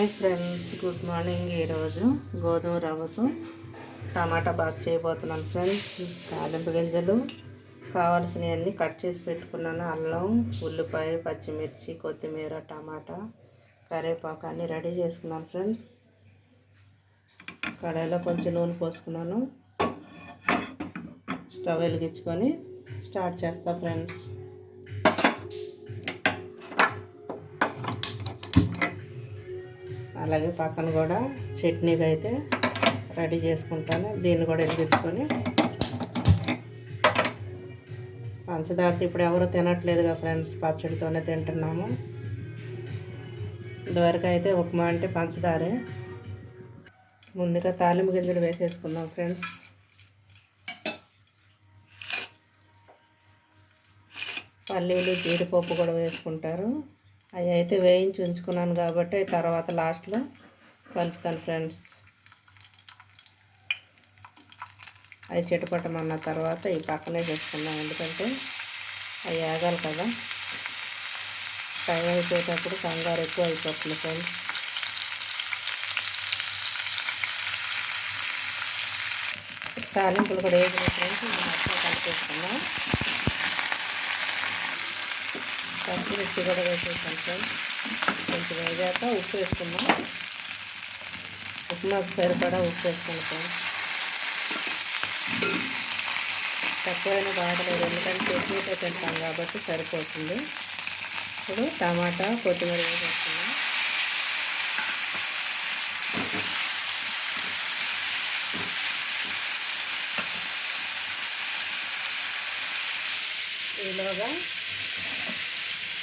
Hi friends good morning ఈరోజు గోధుమ రవ్వతో టమాటా బాత్ చేయబోతున్నాను ఫ్రెండ్స్ తాలింపు గింజలు కావాల్సినవన్నీ కట్ చేసి పెట్టుకున్నాను. అల్లం ఉల్లిపాయ పచ్చిమిర్చి కొత్తిమీర టమాటా కరివేపాకు అన్నీ రెడీ చేసుకున్నాను ఫ్రెండ్స్ కడాయిలో కొంచెం నూనె పోసుకున్నాను. స్టవ్ వెలిగించుకొని స్టార్ట్ చేస్తా ఫ్రెండ్స్ అలాగే పక్కన కూడా చట్నీకి అయితే రెడీ చేసుకుంటాను. దీన్ని కూడా వెలిగించుకొని పంచదార ఇప్పుడు ఎవరు తినట్లేదుగా ఫ్రెండ్స్ పచ్చడితోనే తింటున్నాము. ఇదివరకు అయితే ఉప్మా అంటే పంచదారే. ముందుగా తాలింపు గింజలు వేసేసుకుందాం ఫ్రెండ్స్. పల్లీలు జీడిపప్పు కూడా వేసుకుంటారు. అవి అయితే వేయించి ఉంచుకున్నాను కాబట్టి తర్వాత లాస్ట్లో కలుపుతాను ఫ్రెండ్స్. అవి చిటపట్టమన్న తర్వాత ఈ పక్కనే చేసుకున్నాం ఎందుకంటే అవి ఆగాలి కదా. టైం అయిపోయేటప్పుడు కంగారు ఎక్కువ అయిపోతుంది ఫ్రెండ్స్. తాలింపులు కూడా వేసిన ఫ్రెండ్స్. మొత్తం కలిపేసుకున్నాం పచ్చిమిర్చి కూడా వేసేసాను ఫ్రెండ్స్ కొంచెం వేగాక ఉప్పు వేసుకున్నాం ఉప్మాకు సరిపడా ఉప్పు వేసుకున్నాం ఫ్రెండ్స్ తక్కువైనా బాగలేదు ఎందుకంటే చట్నీతో తింటాం కాబట్టి సరిపోతుంది. ఇప్పుడు టమాటా కొత్తిమీర వేసేస్తున్నాం ఈలోగా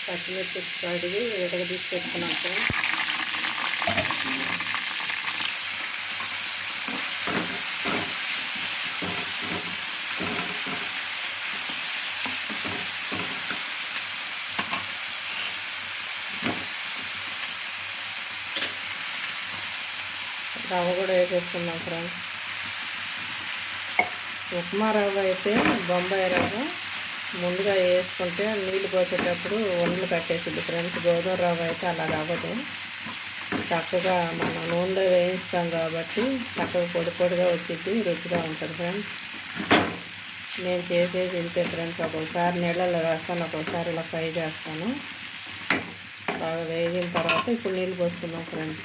పచ్చిమిర్చి కడిగి విడగ తీసి పెట్టుకున్నాం ఫ్రెండ్స్ రవ్వ కూడా వేసేసుకున్నాం ఫ్రెండ్స్. ఉప్మా రవ్వ అయితే బొంబాయి రవ్వ. ముందుగా వేసుకుంటే నీళ్ళు పోసేటప్పుడు వండలు కట్టేసింది ఫ్రెండ్స్. గోధుమ రవ్వ అయితే అలా అవ్వదు చక్కగా మనం నూనెలో వేయిస్తాం కాబట్టి చక్కగా పొడి పొడిగా వచ్చింది రుచిగా ఉంటుంది ఫ్రెండ్స్. నేను చేసేది ఇంతే ఫ్రెండ్స్. ఒక్కొక్కసారి నీళ్ళలో వేస్తాను ఒక్కొక్కసారి ఇలా ఫ్రై చేస్తాను. బాగా వేగిన తర్వాత ఇప్పుడు నీళ్ళు పోసుకుందాం ఫ్రెండ్స్.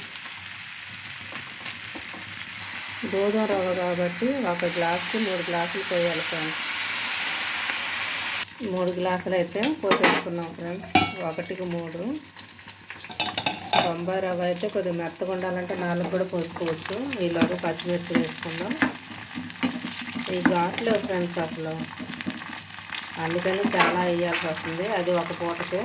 గోధుమ రవ్వ కాబట్టి ఒక గ్లాసుకి మూడు గ్లాసులు పోయాలి ఫ్రెండ్స్. మూడు గ్లాసులు అయితే పోసేసుకున్నాం ఫ్రెండ్స్. ఒకటికి మూడు. బొంబాయి రవ్వ అయితే కొద్దిగా మెత్తగా ఉండాలంటే నాలుగు కూడా పోసుకోవచ్చు. ఈలోగా పచ్చిమిర్చి వేసుకుందాం. ఈ ఘాట్లో ఫ్రెండ్స్ అసలు అందుకని చాలా వేయాల్సి వస్తుంది. అది ఒక పూటకే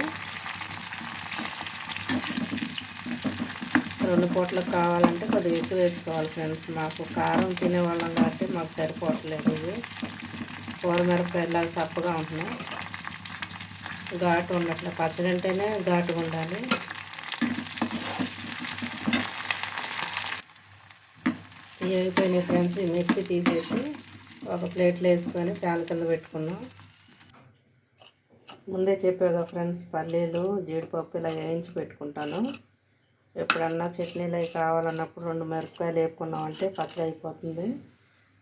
రెండు పూటలకు కావాలంటే కొద్దిగా ఎక్కువ వేసుకోవాలి ఫ్రెండ్స్. మాకు కారం తినేవాళ్ళం కాబట్టి మాకు సరిపోవట్లేదు ఇది. కూరమిరపకాయలాగా చప్పగా ఉంటున్నాయి ఘాటు ఉండట్లే పచ్చడి అంటేనే ఘాటుగా ఉండాలి. ఇవి అయిపోయినాయి ఫ్రెండ్స్ ఈ మిర్చి తీసేసి ఒక ప్లేట్లో వేసుకొని ఫ్యాన్ కింద పెట్టుకున్నాం. ముందే చెప్పాగా ఫ్రెండ్స్ పల్లీలు జీడిపప్పు ఇలా వేయించి పెట్టుకుంటాను. ఎప్పుడన్నా చట్నీలు అవి కావాలన్నప్పుడు రెండు మిరపకాయలు వేపుకున్నామంటే పచ్చడి అయిపోతుంది.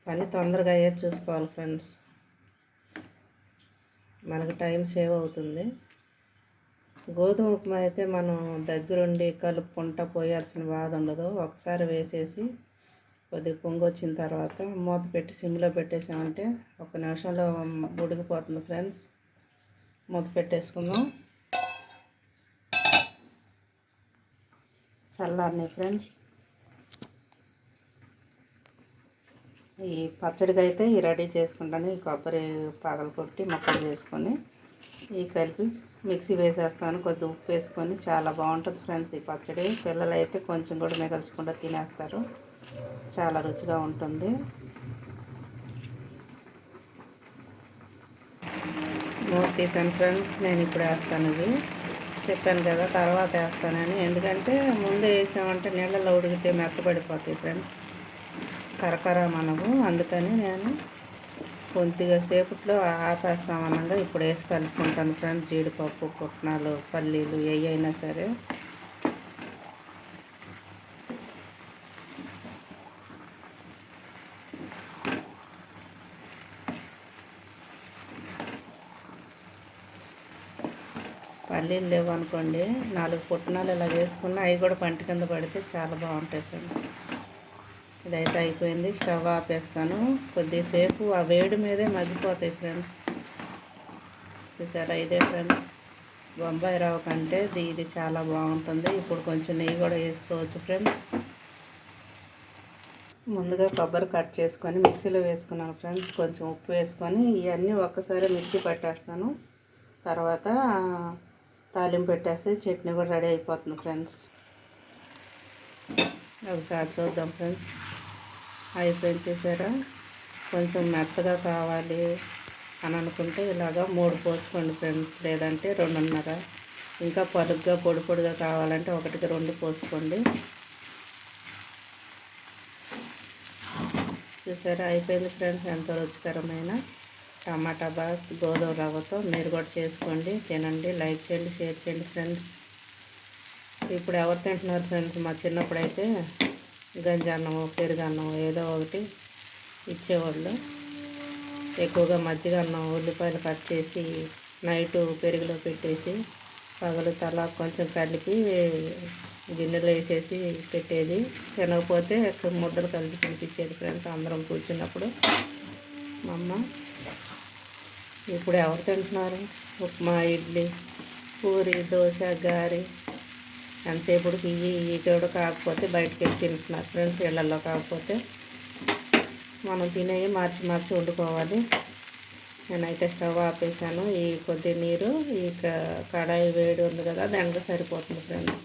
కానీ తొందరగా అయ్యేది చూసుకోవాలి ఫ్రెండ్స్. మనకు టైం సేవ్ అవుతుంది. గోధుమ ఉప్మా అయితే మనం దగ్గరుండి కలుపుకుంటా పోయాల్సిన బాధ ఉండదు. ఒకసారి వేసేసి కొద్దిగా పొంగి వచ్చిన తర్వాత మూత పెట్టి సిమ్లో పెట్టేసామంటే ఒక నిమిషంలో ఉడికిపోతుంది ఫ్రెండ్స్. మూత పెట్టేసుకుందాం. చల్లారినాయి ఫ్రెండ్స్. ఈ పచ్చడికి అయితే ఈ రెడీ చేసుకుంటాను. ఈ కొబ్బరి పగలు కొట్టి మొక్కలు చేసుకొని ఈ కలిపి మిక్సీ వేసేస్తాను. కొద్ది ఉప్పు వేసుకొని చాలా బాగుంటుంది ఫ్రెండ్స్ ఈ పచ్చడి. పిల్లలు అయితే కొంచెం కూడా మిగల్చకుండా తినేస్తారు. చాలా రుచిగా ఉంటుంది. మూత తీసాను ఫ్రెండ్స్. నేను ఇప్పుడు వేస్తాను ఇది. చెప్పాను కదా తర్వాత వేస్తానని. ఎందుకంటే ముందే వేసామంటే నీళ్ళలో ఉడికితే మెత్తపడిపోతాయి ఫ్రెండ్స్. కరకర మనము అందుకని నేను కొద్దిగా సేపట్లో ఆపేస్తామనగా ఇప్పుడు వేసి కలుపుకుంటాను ఫ్రెండ్స్. జీడిపప్పు పుట్నాలు పల్లీలు ఏ అయినా సరే. పల్లీలు లేవనుకోండి నాలుగు పుట్నాలు ఇలా వేసుకున్నా అవి కూడా పంట కింద పడితే చాలా బాగుంటాయి ఫ్రెండ్స్. ఇదైతే అయిపోయింది. స్టవ్ ఆపేస్తాను. కొద్దిసేపు ఆ వేడి మీదే మగ్గిపోతాయి ఫ్రెండ్స్. చూసారా? ఇదే ఫ్రెండ్స్. బొంబాయి రవ్వ కంటే ఇది చాలా బాగుంటుంది. ఇప్పుడు కొంచెం నెయ్యి కూడా వేసుకోవచ్చు ఫ్రెండ్స్. ముందుగా కొబ్బరి కట్ చేసుకొని మిక్సీలో వేసుకున్నాను ఫ్రెండ్స్. కొంచెం ఉప్పు వేసుకొని ఇవన్నీ ఒక్కసారి మిక్సీ పట్టేస్తాను. తర్వాత తాలింపు పెట్టేస్తే చట్నీ కూడా రెడీ అయిపోతుంది ఫ్రెండ్స్. ఒకసారి చూద్దాం ఫ్రెండ్స్. అయిపోయింది చూసారా? కొంచెం మెత్తగా కావాలి అని అనుకుంటే ఇలాగా మూడు పోసుకోండి ఫ్రెండ్స్ లేదంటే రెండున్నర. ఇంకా పలుగ్గా పొడి పొడిగా కావాలంటే ఒకటికి రెండు పోసుకోండి. చూసారా? అయిపోయింది ఫ్రెండ్స్ ఎంతో రుచికరమైన టమాటా బాత్ గోధుమ రవ్వతో మీరు కూడా చేసుకోండి తినండి లైక్ చేయండి షేర్ చేయండి ఫ్రెండ్స్. ఇప్పుడు ఎవరు తింటున్నారు ఫ్రెండ్స్? మా చిన్నప్పుడు అయితే గంజన్నము పెరుగన్నము ఏదో ఒకటి ఇచ్చేవాళ్ళు. ఎక్కువగా మజ్జిగ అన్నం ఉల్లిపాయలు కట్ చేసి నైటు పెరుగులో పెట్టేసి పగలు తల కొంచెం కలిపి గిన్నెలో వేసేసి పెట్టేది. తినకపోతే ముద్దలు కలిపి తినిపించేది ఫ్రెండ్స్ అందరం కూర్చున్నప్పుడు. మా అమ్మ ఇప్పుడు ఎవరు తింటున్నారు? ఉప్మా ఇడ్లీ పూరి దోశ గారి ఎంతసేపుడికి ఇవి ఈ కూడా కాకపోతే బయటకు వెళ్ళి తింటున్నారు ఫ్రెండ్స్ ఇళ్ళల్లో కాకపోతే. మనం తినేవి మార్చి మార్చి వండుకోవాలి. నేనైతే స్టవ్ ఆపేసాను ఈ కొద్ది నీరు ఈ కడాయి వేడి ఉంది కదా దానికి సరిపోతుంది ఫ్రెండ్స్.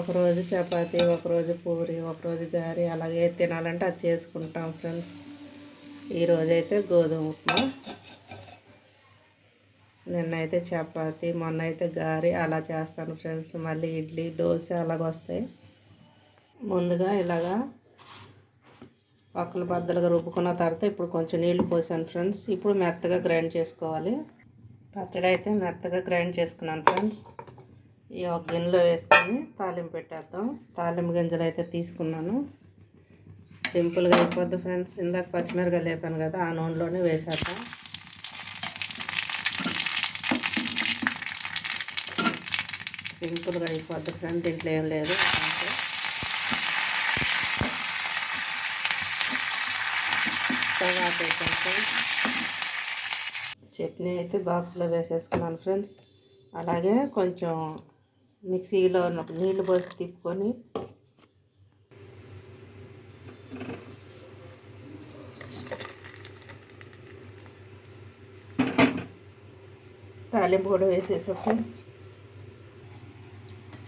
ఒకరోజు చపాతి ఒకరోజు పూరి ఒకరోజు గారి అలాగే తినాలంటే అది చేసుకుంటాం ఫ్రెండ్స్. ఈరోజైతే గోధుమ ఉప్మా. నిన్నైతే చపాతి మొన్న అయితే గారి అలా చేస్తాను ఫ్రెండ్స్. మళ్ళీ ఇడ్లీ దోశ అలాగ వస్తాయి. ముందుగా ఇలాగా పక్కల బద్దలుగా రుబ్బుకున్న తర్వాత ఇప్పుడు కొంచెం నీళ్ళు పోసాను ఫ్రెండ్స్. ఇప్పుడు మెత్తగా గ్రైండ్ చేసుకోవాలి. పచ్చడి అయితే మెత్తగా గ్రైండ్ చేసుకున్నాను ఫ్రెండ్స్. ఈ ఒక గిన్నెలో వేసుకొని తాలింపు పెట్టేద్దాం. తాలింపు గింజలు అయితే తీసుకున్నాను. సింపుల్గా అయిపోద్ది ఫ్రెండ్స్. ఇందాక పచ్చిమిరకాయలు లేపాను కదా ఆ నూనెలోనే వేసేద్దాం. సింపుల్గా అయిపోద్ది ఫ్రెండ్స్ దీంట్లో ఏం లేదు. తర్వాత చట్నీ అయితే బాక్స్లో వేసేసుకున్నాను ఫ్రెండ్స్. అలాగే కొంచెం మిక్సీలో నీళ్ళు పోసి తిప్పుకొని తాలింపు కూడా వేసేసా ఫ్రెండ్స్.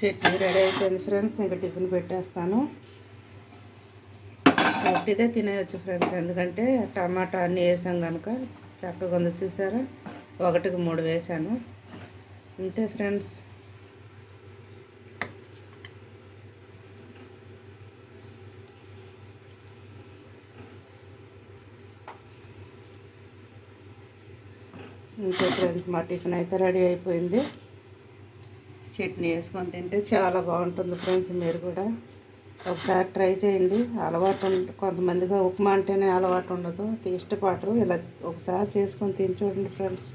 చట్నీ రెడీ అయిపోయింది ఫ్రెండ్స్. ఇంకా టిఫిన్ పెట్టేస్తాను. ఒకటిదే తినేయచ్చు ఫ్రెండ్స్. ఎందుకంటే టమాటా అన్నీ వేసాం కనుక చక్కగా ఉంది. చూసారా? ఒకటికి మూడు వేసాను. అంతే ఫ్రెండ్స్. ఇంకే ఫ్రెండ్స్. మా టిఫిన్ అయితే రెడీ అయిపోయింది. చట్నీ వేసుకొని తింటే చాలా బాగుంటుంది ఫ్రెండ్స్ మీరు కూడా. ఒకసారి ట్రై చేయండి. అలవాటు కొంతమందిగా ఉప్మా అంటేనే అలవాటు ఉండదు. ఇష్టపడరు. ఇలా ఒకసారి చేసుకొని తిని చూడండి ఫ్రెండ్స్.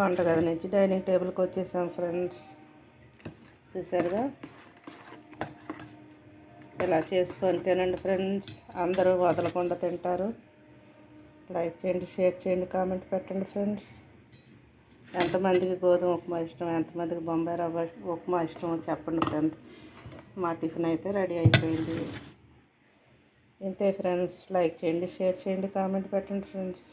వంటగది నుంచి డైనింగ్ టేబుల్కి వచ్చేసాం ఫ్రెండ్స్. చూసారుగా? ఇలా చేసుకొని తినండి ఫ్రెండ్స్. అందరూ వదలకుండా తింటారు. లైక్ చేయండి షేర్ చేయండి కామెంట్ పెట్టండి ఫ్రెండ్స్. ఎంతమందికి గోధుమ ఉప్మా ఇష్టం ఎంతమందికి బొంబాయి రవ్వ ఉప్మా ఇష్టం చెప్పండి ఫ్రెండ్స్. మా టిఫిన్ అయితే రెడీ అయిపోయింది. ఇంతే ఫ్రెండ్స్ లైక్ చేయండి షేర్ చేయండి కామెంట్ పెట్టండి ఫ్రెండ్స్.